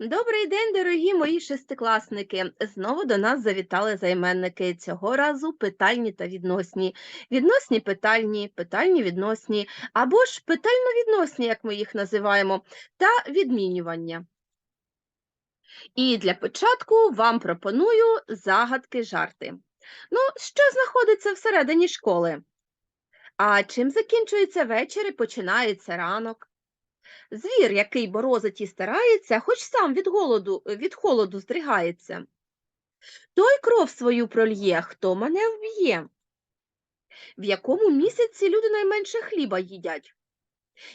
Добрий день, дорогі мої шестикласники. Знову до нас завітали займенники. Цього разу питальні та відносні. Відносні питальні, питальні відносні, або ж питально-відносні, як ми їх називаємо, та відмінювання. І для початку вам пропоную загадки жарти. Ну, що знаходиться всередині школи? А чим закінчується вечір і починається ранок? Звір, який борозить і старається, хоч сам від голоду, від холоду здригається. Той кров свою прольє, хто мене вб'є. В якому місяці люди найменше хліба їдять?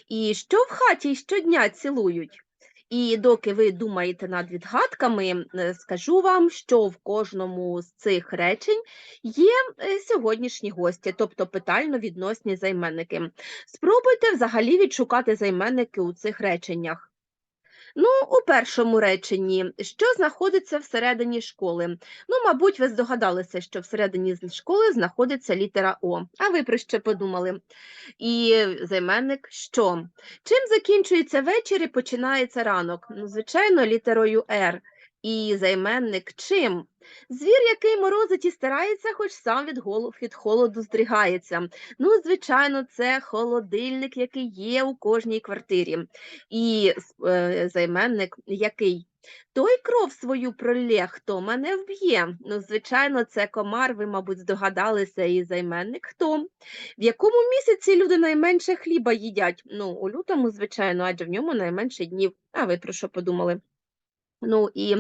І що в хаті щодня цілують? І доки ви думаєте над відгадками, е, скажу вам, що в кожному з цих речень є е, сьогоднішні гості, тобто питально-відносні займенники. Спробуйте взагалі відшукати займенники у цих реченнях. Ну, у першому реченні, що знаходиться всередині школи? Ну, мабуть, ви здогадалися, що всередині школи знаходиться літера О. А ви про що подумали? І займенник що? Чим закінчується вечір і починається ранок? Ну, звичайно, літерою Р. І займенник чим? Звір, який морозить і старається, хоч сам від, холоду здригається. Ну, звичайно, це холодильник, який є у кожній квартирі. І е, займенник який? Той кров свою пролє, хто мене вб'є. Ну, звичайно, це комар, ви, мабуть, здогадалися, і займенник хто. В якому місяці люди найменше хліба їдять? Ну, у лютому, звичайно, адже в ньому найменше днів. А ви про що подумали? Ну і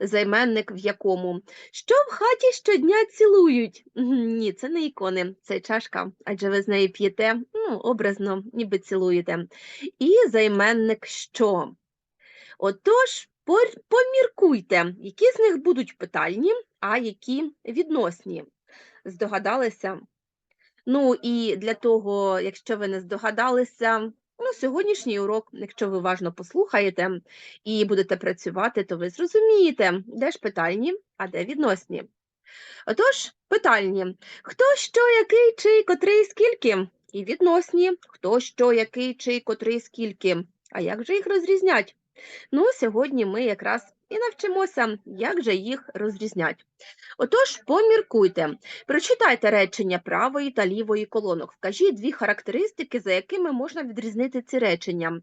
займенник в якому? Що в хаті щодня цілують? Ні, це не ікони, це чашка, адже ви з нею п'єте, ну, образно, ніби цілуєте. І займенник що? Отож, поміркуйте, які з них будуть питальні, а які відносні. Здогадалися? Ну і для того, якщо ви не здогадалися, ну, сьогоднішній урок, якщо ви уважно послухаєте і будете працювати, то ви зрозумієте, де ж питальні, а де відносні. Отож, питальні. Хто, що, який, чий, котрий, скільки? І відносні. Хто, що, який, чий, котрий, скільки. А як же їх розрізнять? Ну, сьогодні ми якраз і навчимося, як же їх розрізнять. Отож, поміркуйте. Прочитайте речення правої та лівої колонок. Вкажіть дві характеристики, за якими можна відрізнити ці речення.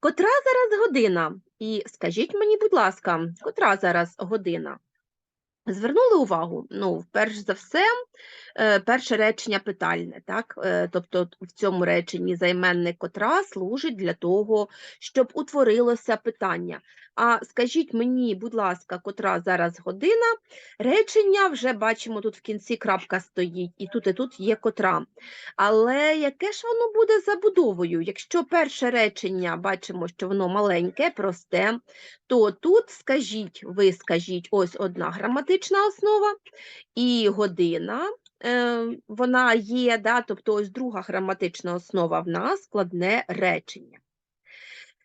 Котра зараз година? І скажіть мені, будь ласка, котра зараз година? Звернули увагу? Ну, перш за все, е, перше речення питальне, так? Е, Тобто в цьому реченні займенник котра служить для того, щоб утворилося питання. А скажіть мені, будь ласка, котра зараз година? Речення вже бачимо, тут в кінці крапка стоїть, і тут, і тут є котра. Але яке ж воно буде забудовою? Якщо перше речення бачимо, що воно маленьке, просте, то тут скажіть, ви скажіть, ось одна граматична основа і година. Е, вона є, да, тобто ось друга граматична основа в нас складне речення.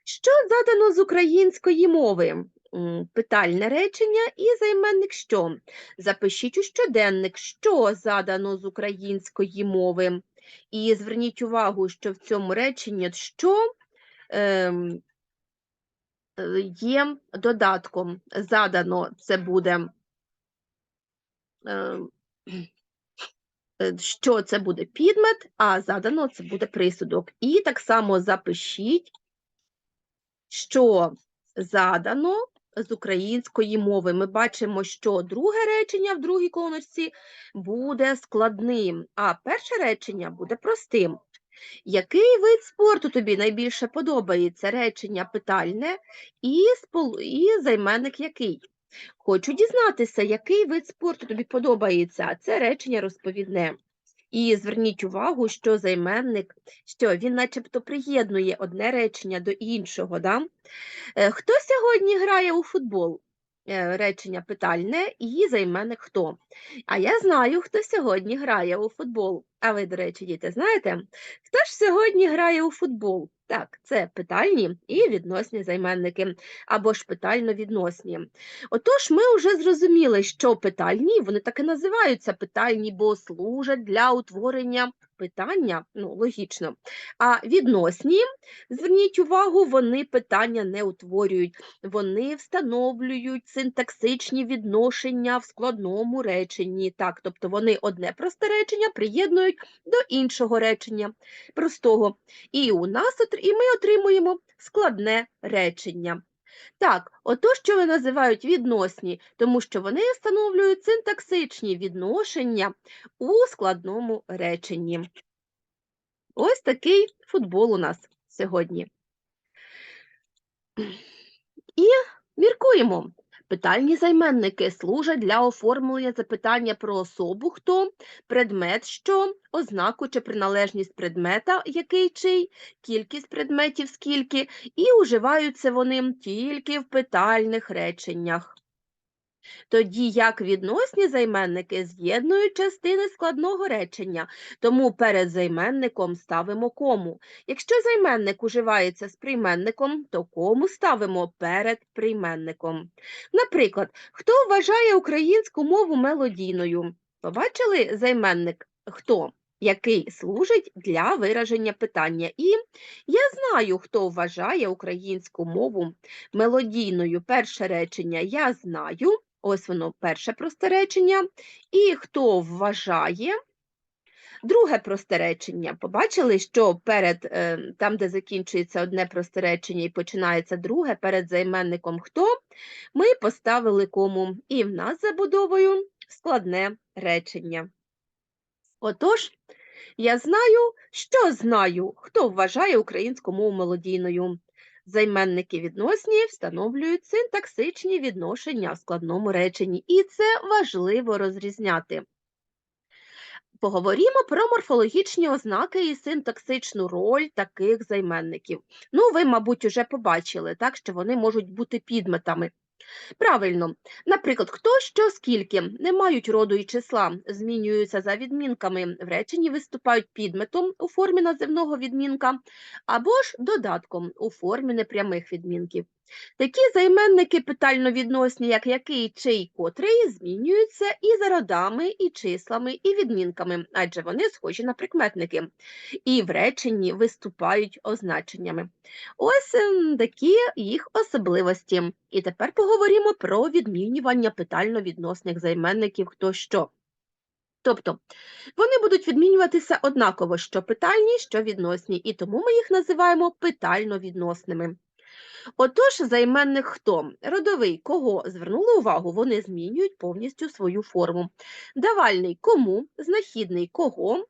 Що задано з української мови? Питальне речення і займенник що? Запишіть у щоденник, що задано з української мови. І зверніть увагу, що в цьому реченні що ем, е, є додатком. Задано це буде, що це буде підмет, а задано це буде присудок. І так само запишіть, що задано з української мови. Ми бачимо, що друге речення в другій колоночці буде складним, а перше речення буде простим. Який вид спорту тобі найбільше подобається? Речення питальне і, і займенник який? Хочу дізнатися, який вид спорту тобі подобається. Це речення розповідне. І зверніть увагу, що займенник, що він начебто приєднує одне речення до іншого. Да? Е, Хто сьогодні грає у футбол? Е, Речення питальне і займенник хто. А я знаю, хто сьогодні грає у футбол. А ви, до речі, діти, знаєте, хто ж сьогодні грає у футбол? Так, це питальні і відносні займенники, або ж питально-відносні. Отож, ми вже зрозуміли, що питальні, вони так і називаються питальні, бо служать для утворення питання, ну, логічно. А відносні, зверніть увагу, вони питання не утворюють, вони встановлюють синтаксичні відношення в складному реченні. Так, тобто вони одне просте речення приєднують до іншого речення простого. І у нас і ми отримуємо складне речення. Так, ото що вони називають відносні, тому що вони встановлюють синтаксичні відношення у складному реченні. Ось такий футбол у нас сьогодні. І міркуємо. Питальні займенники служать для оформлення запитання про особу хто, предмет що, ознаку чи приналежність предмета, який чий, кількість предметів скільки, і уживаються вони тільки в питальних реченнях. Тоді як відносні займенники з'єднують частини складного речення, тому перед займенником ставимо кому. Якщо займенник уживається з прийменником, то кому ставимо перед прийменником. Наприклад, хто вважає українську мову мелодійною? Побачили займенник хто? Який служить для вираження питання. І я знаю, хто вважає українську мову мелодійною. Перше речення я знаю. Ось воно перше просте речення. І хто вважає? Друге просте речення. Побачили, що перед е, там, де закінчується одне просте речення і починається друге, перед займенником хто, ми поставили кому. І в нас забудовою складне речення. Отож, я знаю, що знаю, хто вважає українську мову мелодійною. Займенники відносні встановлюють синтаксичні відношення в складному реченні, і це важливо розрізняти. Поговоримо про морфологічні ознаки і синтаксичну роль таких займенників. Ну, ви, мабуть, уже побачили, так, що вони можуть бути підметами. Правильно, наприклад, хто, що, скільки не мають роду і числа, змінюються за відмінками, в реченні виступають підметом у формі називного відмінка або ж додатком у формі непрямих відмінків. Такі займенники питально-відносні, як який, чий, котрий, змінюються і за родами, і числами, і відмінками, адже вони схожі на прикметники, і в реченні виступають означеннями. Ось ем, такі їх особливості. І тепер поговоримо про відмінювання питально-відносних займенників хто що. Тобто вони будуть відмінюватися однаково, що питальні, що відносні, і тому ми їх називаємо питально-відносними. Отож, займенник хто? Родовий. Кого? Звернули увагу, вони змінюють повністю свою форму. Давальний. Кому, знахідний. Кого,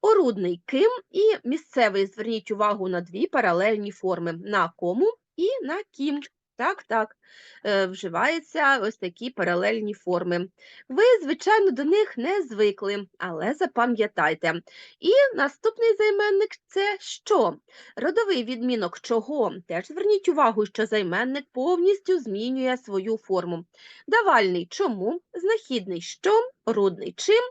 орудний. Ким? І місцевий. Зверніть увагу на дві паралельні форми. На кому і на ким. Так, так, е, вживаються ось такі паралельні форми. Ви, звичайно, до них не звикли, але запам'ятайте. І наступний займенник це що? Родовий відмінок чого? Теж зверніть увагу, що займенник повністю змінює свою форму. Давальний чому, знахідний що, рудний чим,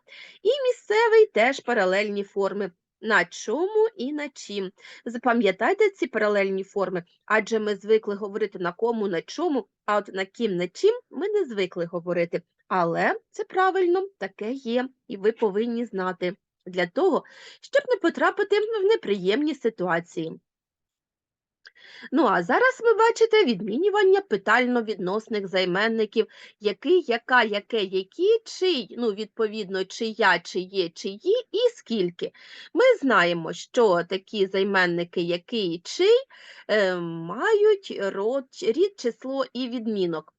і місцевий теж паралельні форми. На чому і на чим. Запам'ятайте ці паралельні форми, адже ми звикли говорити на кому, на чому, а от на ким, на чим ми не звикли говорити. Але це правильно, таке є, і ви повинні знати для того, щоб не потрапити в неприємні ситуації. Ну, а зараз ви бачите відмінювання питально-відносних займенників, який, яка, яке, які, чий, ну, відповідно, чия, чиє, чиї і скільки. Ми знаємо, що такі займенники, який, чий, е, мають род, рід, число і відмінок.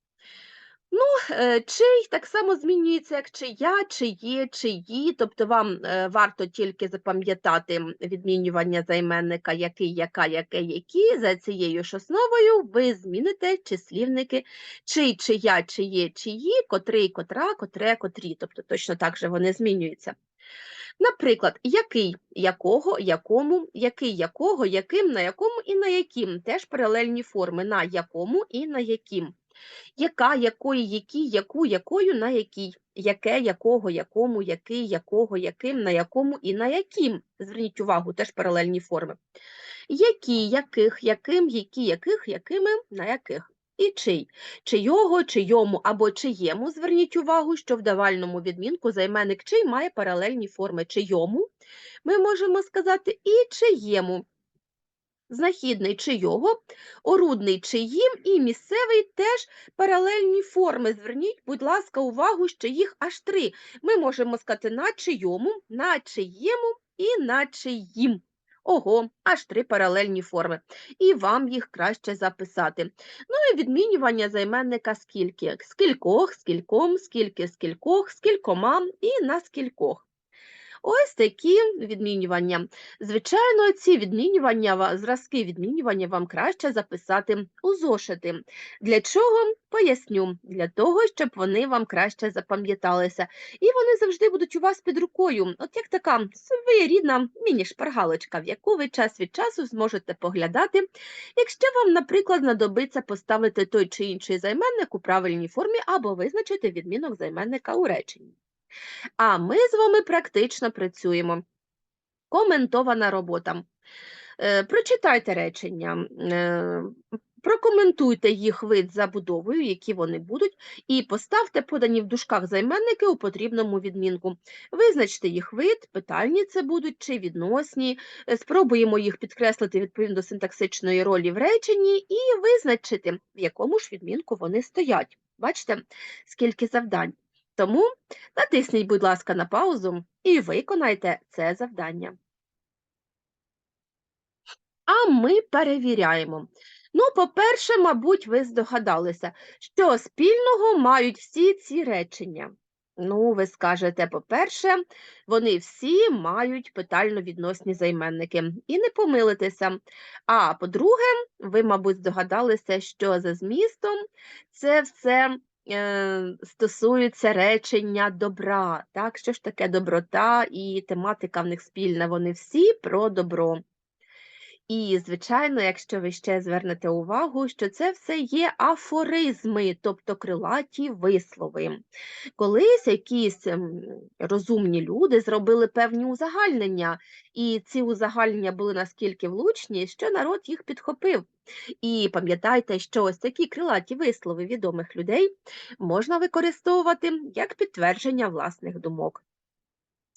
Ну, е, чий так само змінюється, як чия, чиє, чиї, тобто вам е, варто тільки запам'ятати відмінювання займенника який, яка, яке, які. За цією ж основою ви зміните числівники чий, чия, чиє, чиї, котрий, котра, котре, котрі. Тобто точно так же вони змінюються. Наприклад, який, якого, якому, який, якого, яким, на якому і на яким. Теж паралельні форми на якому і на яким. Яка, якої, які, яку, якою, на якій, яке, якого, якому, який, якого, яким, на якому і на яким. Зверніть увагу, теж паралельні форми. Які, яких, яким, які, яких, якими, на яких. І чий, чийого, чийому або чиєму. Зверніть увагу, що в давальному відмінку займенник чий має паралельні форми чийому. Ми можемо сказати і чиєму. Знахідний чийого, орудний чиїм і місцевий теж паралельні форми. Зверніть, будь ласка, увагу, що їх аж три. Ми можемо сказати на чийому, на чиєму і на чиїм. Ого, аж три паралельні форми. І вам їх краще записати. Ну і відмінювання займенника скільки. Скількох, скільком, скільки, скількох, скількома і на скількох. Ось такі відмінювання. Звичайно, ці відмінювання, зразки відмінювання вам краще записати у зошити. Для чого? Поясню. Для того, щоб вони вам краще запам'яталися. І вони завжди будуть у вас під рукою. От як така своєрідна міні-шпаргалочка, в яку ви час від часу зможете поглядати, якщо вам, наприклад, знадобиться поставити той чи інший займенник у правильній формі або визначити відмінок займенника у реченні. А ми з вами практично працюємо. Коментована робота. Е, Прочитайте речення, е, прокоментуйте їх вид забудовою, які вони будуть, і поставте подані в дужках займенники у потрібному відмінку. Визначте їх вид, питальні це будуть чи відносні. Е, Спробуємо їх підкреслити відповідно до синтаксичної ролі в реченні і визначити, в якому ж відмінку вони стоять. Бачите, скільки завдань. Тому натисніть, будь ласка, на паузу і виконайте це завдання. А ми перевіряємо. Ну, по-перше, мабуть, ви здогадалися, що спільного мають всі ці речення. Ну, ви скажете, по-перше, вони всі мають питально-відносні займенники. І не помилитеся. А по-друге, ви, мабуть, здогадалися, що за змістом це все е, стосується речення добра. Так? Що ж таке доброта і тематика в них спільна? Вони всі про добро. І, звичайно, якщо ви ще звернете увагу, що це все є афоризми, тобто крилаті вислови. Колись якісь ем, розумні люди зробили певні узагальнення, і ці узагальнення були наскільки влучні, що народ їх підхопив. І пам'ятайте, що ось такі крилаті вислови відомих людей можна використовувати як підтвердження власних думок.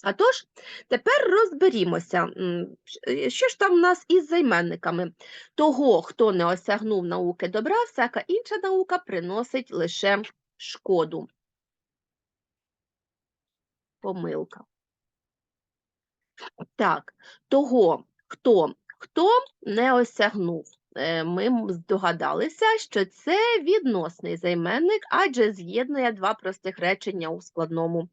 А тож, тепер розберімося, що ж там в нас із займенниками. Того, хто не осягнув науки добра, всяка інша наука приносить лише шкоду. Помилка. Так, того, хто, хто не осягнув. Е, Ми здогадалися, що це відносний займенник, адже з'єднує два простих речення у складному.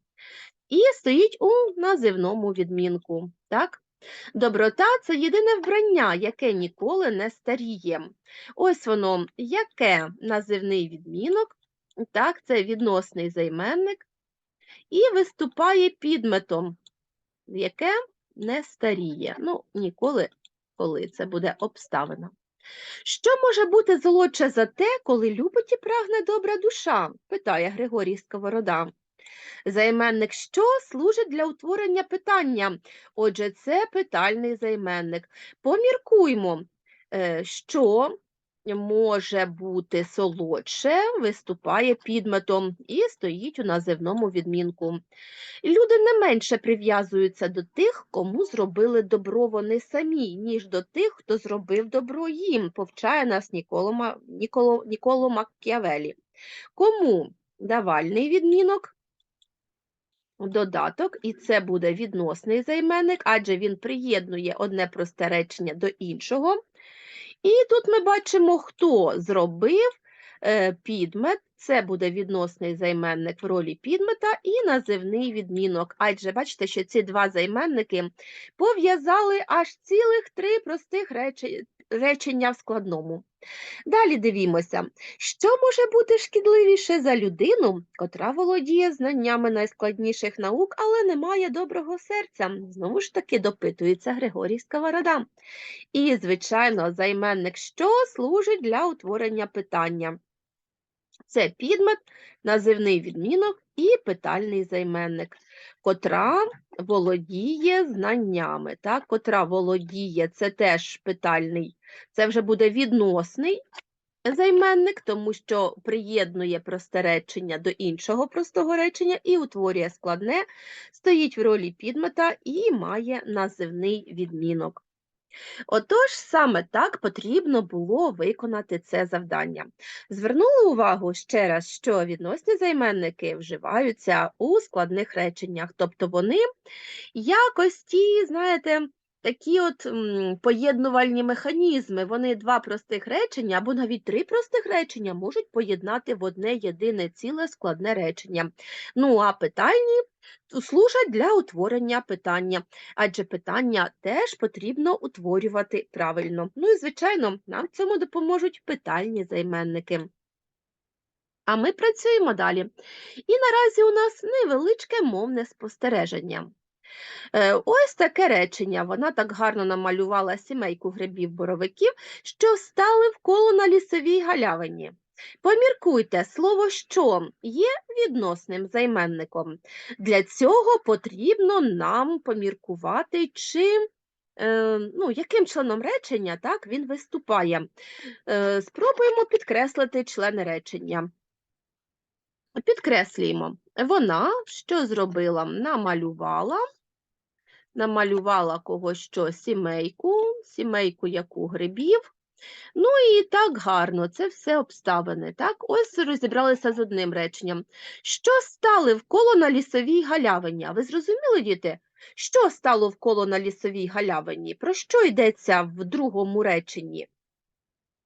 І стоїть у називному відмінку. Так? Доброта це єдине вбрання, яке ніколи не старіє. Ось воно, яке називний відмінок, так, це відносний займенник, і виступає підметом, яке не старіє. Ну, ніколи, коли це буде обставина. Що може бути золотше за те, коли любить і прагне добра душа? питає Григорій Сковорода. Займенник що служить для утворення питання. Отже, це питальний займенник. Поміркуймо, е, що може бути солодше, виступає підметом і стоїть у називному відмінку. Люди не менше прив'язуються до тих, кому зробили добро вони самі, ніж до тих, хто зробив добро їм, повчає нас Ніколо, Ніколо, Ніколо Маккіавелі. Кому давальний відмінок? Додаток, і це буде відносний займенник, адже він приєднує одне просте речення до іншого. І тут ми бачимо, хто зробив е, підмет, це буде відносний займенник в ролі підмета і називний відмінок. Адже бачите, що ці два займенники пов'язали аж цілих три простих рече- речення в складному. Далі дивімося, що може бути шкідливіше за людину, котра володіє знаннями найскладніших наук, але не має доброго серця. Знову ж таки допитується Григорій Сковорода. І, звичайно, займенник що служить для утворення питання. Це підмет, називний відмінок і питальний займенник, котра володіє знаннями. Так? Котра володіє, це теж питальний, це вже буде відносний займенник, тому що приєднує просте речення до іншого простого речення і утворює складне, стоїть в ролі підмета і має називний відмінок. Отож, саме так потрібно було виконати це завдання. Звернули увагу ще раз, що відносні займенники вживаються у складних реченнях, тобто вони якості, знаєте, такі от поєднувальні механізми, вони два простих речення або навіть три простих речення можуть поєднати в одне єдине ціле складне речення. Ну, а питальні служать для утворення питання, адже питання теж потрібно утворювати правильно. Ну і, звичайно, нам цьому допоможуть питальні займенники. А ми працюємо далі. І наразі у нас невеличке мовне спостереження. Е, Ось таке речення. Вона так гарно намалювала сімейку грибів-боровиків, що стали вколо на лісовій галявині. Поміркуйте, слово що є відносним займенником. Для цього потрібно нам поміркувати, чи, е, ну, яким членом речення так, він виступає. Е, спробуємо підкреслити члени речення. Підкреслюємо. Вона що зробила? Намалювала намалювала когось що сімейку, сімейку яку грибів. Ну і так гарно, це все обставини. Так, ось розібралися з одним реченням. Що стали вколо на лісовій галявині? Ви зрозуміли, діти? Що стало вколо на лісовій галявині? Про що йдеться в другому реченні?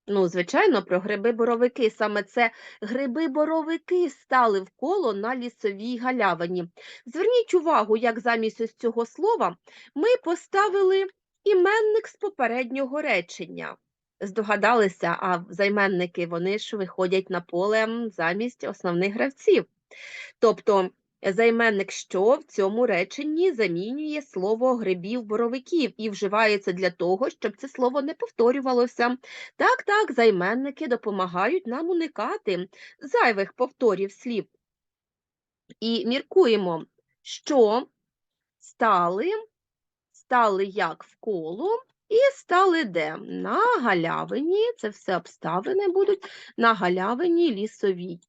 Ну, звичайно, про гриби-боровики. Саме це гриби-боровики стали вколо на лісовій галявині. Зверніть увагу, як замість ось цього слова ми поставили іменник з попереднього речення. Здогадалися, а займенники вони ж виходять на поле замість основних гравців. Тобто Займенник що в цьому реченні замінює слово грибів-боровиків і вживається для того, щоб це слово не повторювалося. Так, так, займенники допомагають нам уникати зайвих повторів слів. І міркуємо, що стали, стали як вколо, і стали де? На галявині, це все обставини будуть на галявині лісовій.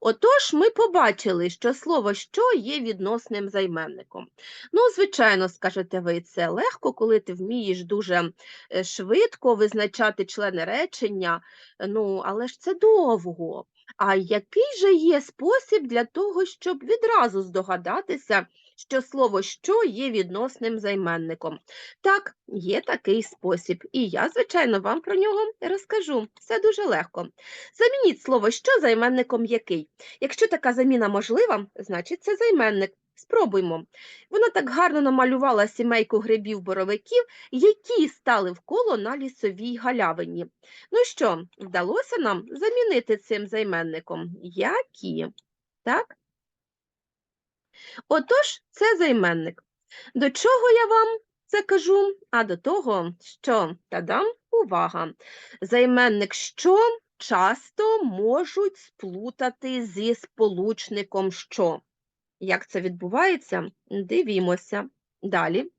Отож, ми побачили, що слово що є відносним займенником. Ну, звичайно, скажете ви, це легко, коли ти вмієш дуже е, швидко визначати члени речення, ну, але ж це довго. А який же є спосіб для того, щоб відразу здогадатися, що слово що є відносним займенником? Так, є такий спосіб, і я, звичайно, вам про нього розкажу. Все дуже легко. Замініть слово що займенником який. Якщо така заміна можлива, значить це займенник. Спробуймо. Вона так гарно намалювала сімейку грибів-боровиків, які стали вколо на лісовій галявині. Ну що, вдалося нам замінити цим займенником? Які? Так? Отож, це займенник. До чого я вам це кажу? А до того, що тадам, увага. Займенник що часто можуть сплутати зі сполучником що. Як це відбувається? Дивімося. Далі.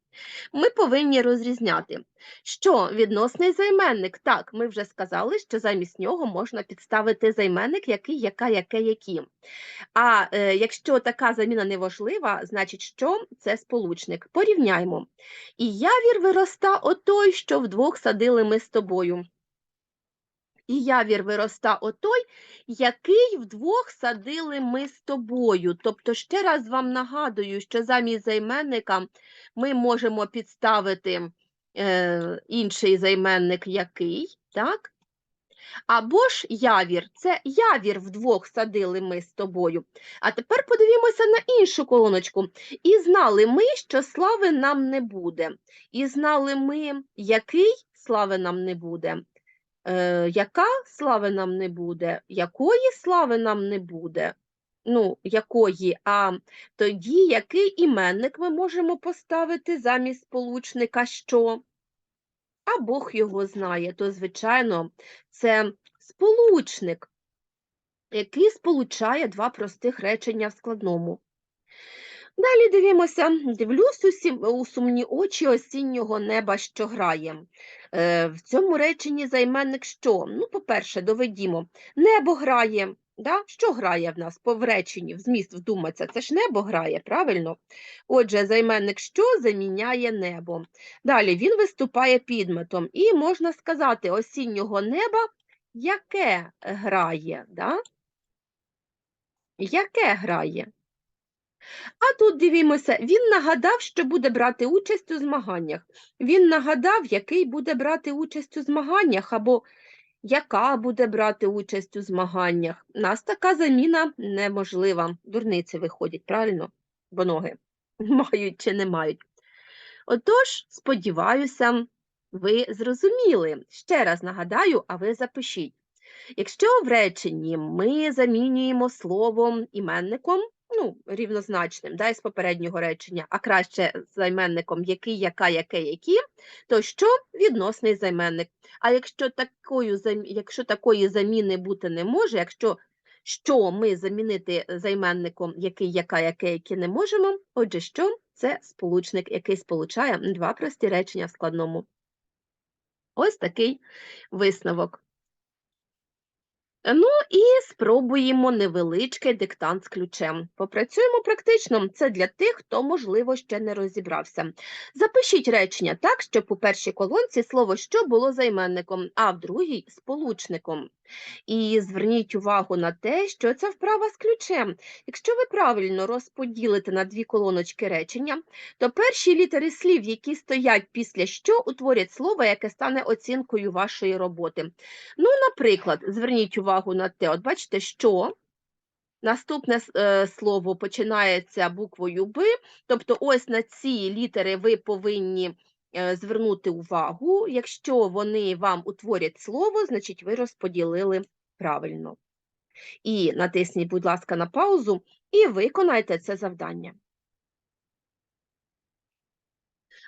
Ми повинні розрізняти, що відносний займенник. Так, ми вже сказали, що замість нього можна підставити займенник, який, яка, яке, які. А е, якщо така заміна неважлива, значить, що це сполучник. Порівняймо. І явір вироста отой, що вдвох садили ми з тобою і явір вироста отой, який вдвох садили ми з тобою. Тобто, ще раз вам нагадую, що замість займенника ми можемо підставити е, інший займенник який, так? Або ж явір, це явір вдвох садили ми з тобою. А тепер подивімося на іншу колоночку. І знали ми, що слави нам не буде. І знали ми, який слави нам не буде е, яка слави нам не буде, якої слави нам не буде, ну, якої, а тоді який іменник ми можемо поставити замість сполучника що? А Бог його знає, то, звичайно, це сполучник. який сполучає два простих речення в складному. Далі дивимося, дивлюсь у, сім, у сумні очі осіннього неба, що грає. Е, в цьому реченні займенник що? Ну, по-перше, доведімо. Небо грає. Да? Що грає в нас по в в зміст вдуматься? Це ж небо грає, правильно? Отже, займенник що заміняє небо. Далі він виступає підметом. І можна сказати, осіннього неба яке грає? Да? Яке грає? А тут дивімося, він нагадав, що буде брати участь у змаганнях. Він нагадав, який буде брати участь у змаганнях, або яка буде брати участь у змаганнях. У нас така заміна неможлива. Дурниці виходять, правильно? Бо ноги мають чи не мають. Отож, сподіваюся, ви зрозуміли. Ще раз нагадаю, а ви запишіть. Якщо в реченні ми замінюємо словом іменником, ну, рівнозначним, да, із попереднього речення, а краще займенником який, яка, яке, які, то що відносний займенник. А якщо такою, якщо такої заміни бути не може, якщо що ми замінити займенником який, яка, яке, які не можемо, отже, що це сполучник, який сполучає два прості речення в складному. Ось такий висновок. Ну і спробуємо невеличкий диктант з ключем. Попрацюємо практично, це для тих, хто, можливо, ще не розібрався. Запишіть речення так, щоб у першій колонці слово що було займенником, а в другій сполучником. І зверніть увагу на те, що це вправа з ключем. Якщо ви правильно розподілите на дві колоночки речення, то перші літери слів, які стоять після що, утворять слово, яке стане оцінкою вашої роботи. Ну, наприклад, зверніть увагу на те, от бачите, що. Наступне е, слово починається буквою Б, тобто ось на ці літери ви повинні звернути увагу, якщо вони вам утворять слово, значить ви розподілили правильно. І натисніть, будь ласка, на паузу і виконайте це завдання.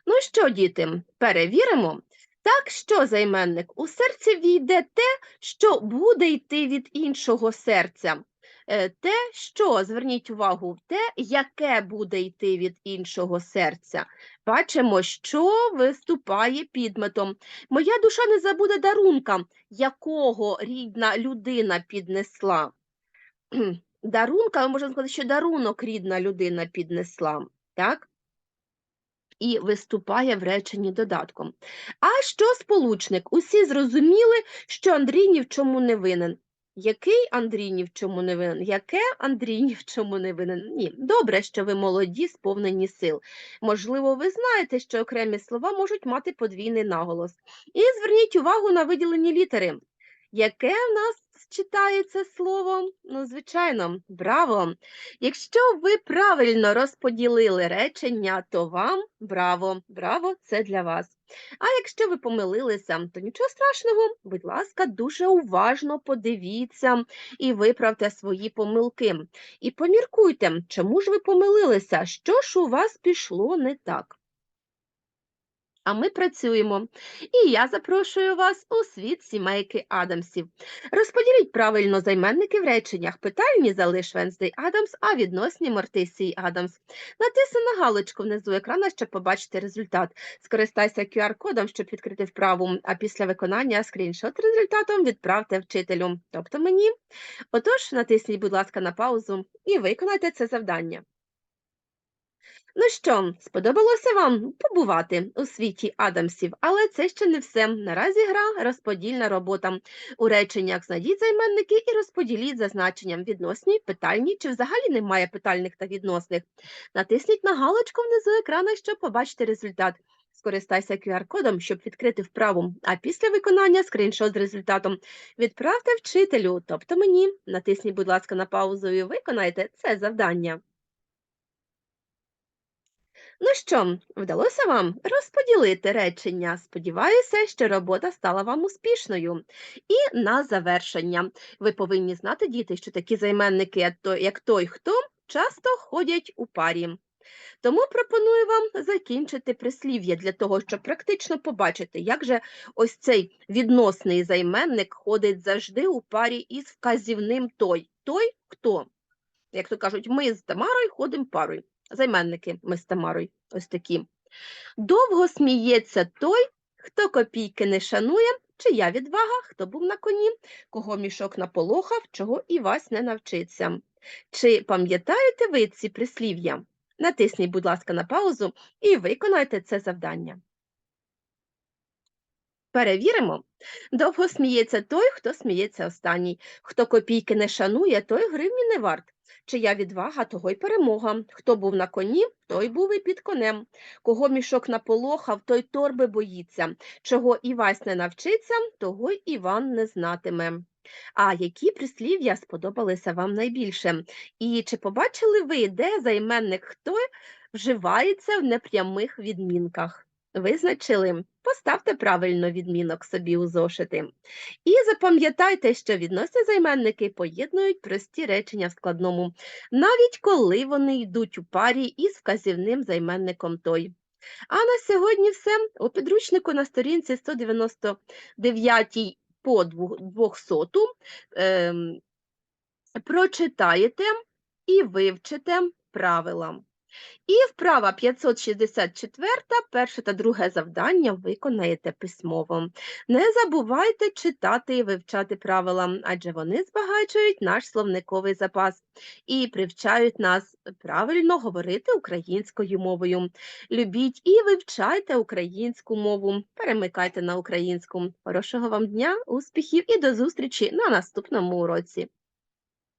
Ну що, діти, перевіримо. Так, що займенник? У серці війде те, що буде йти від іншого серця. Е, те, що, зверніть увагу, те, яке буде йти від іншого серця. Бачимо, що виступає підметом. Моя душа не забуде дарунка, якого рідна людина піднесла. Дарунка, можна сказати, що дарунок рідна людина піднесла. так? І виступає в реченні додатком. А що сполучник? Усі зрозуміли, що Андрій ні в чому не винен. Який Андрій ні в чому не винен? Яке Андрій ні в чому не винен? Ні. Добре, що ви молоді, сповнені сил. Можливо, ви знаєте, що окремі слова можуть мати подвійний наголос. І зверніть увагу на виділені літери. Яке в нас читається слово? Ну, звичайно, браво! Якщо ви правильно розподілили речення, то вам браво! Браво! Це для вас. А якщо ви помилилися, то нічого страшного, будь ласка, дуже уважно подивіться і виправте свої помилки. І поміркуйте, чому ж ви помилилися, що ж у вас пішло не так а ми працюємо. І я запрошую вас у світ сімейки Адамсів. Розподіліть правильно займенники в реченнях. Питальні залиш Венздей Адамс, а відносні Мортисії Адамс. Натисни на галочку внизу екрана, щоб побачити результат. Скористайся QR-кодом, щоб відкрити вправу, а після виконання скріншот результатом відправте вчителю, тобто мені. Отож, натисніть, будь ласка, на паузу і виконайте це завдання. Ну що, сподобалося вам побувати у світі Адамсів, але це ще не все. Наразі гра розподільна робота. У реченнях знайдіть займенники і розподіліть за значенням відносні, питальні чи взагалі немає питальних та відносних. Натисніть на галочку внизу екрану, щоб побачити результат. Скористайся QR-кодом, щоб відкрити вправу, а після виконання скріншот з результатом. Відправте вчителю, тобто мені. Натисніть, будь ласка, на паузу і виконайте це завдання. Ну що, вдалося вам розподілити речення? Сподіваюся, що робота стала вам успішною. І на завершення. Ви повинні знати, діти, що такі займенники, як той, хто, часто ходять у парі. Тому пропоную вам закінчити прислів'я для того, щоб практично побачити, як же ось цей відносний займенник ходить завжди у парі із вказівним той. Той хто? Як то кажуть, ми з Тамарою ходимо парою. Займенники ми з Тамарою ось такі. Довго сміється той, хто копійки не шанує, чия відвага, хто був на коні, кого мішок наполохав, чого і вас не навчиться. Чи пам'ятаєте ви ці прислів'я? Натисніть, будь ласка, на паузу і виконайте це завдання. Перевіримо. Довго сміється той, хто сміється останній. Хто копійки не шанує, той гривні не варт. Чия відвага, того й перемога. Хто був на коні, той був і під конем. Кого мішок наполохав, той торби боїться. Чого Івась не навчиться, того й Іван не знатиме. А які прислів'я сподобалися вам найбільше? І чи побачили ви, де займенник хто вживається в непрямих відмінках? Визначили? Поставте правильно відмінок собі у зошити. І запам'ятайте, що відносні займенники поєднують прості речення в складному, навіть коли вони йдуть у парі із вказівним займенником той. А на сьогодні все. У підручнику на сторінці 199 по 200 ем, прочитаєте і вивчите правила. І вправа 564, перше та друге завдання виконаєте письмово. Не забувайте читати і вивчати правила, адже вони збагачують наш словниковий запас і привчають нас правильно говорити українською мовою. Любіть і вивчайте українську мову, перемикайте на українську. Хорошого вам дня, успіхів і до зустрічі на наступному уроці.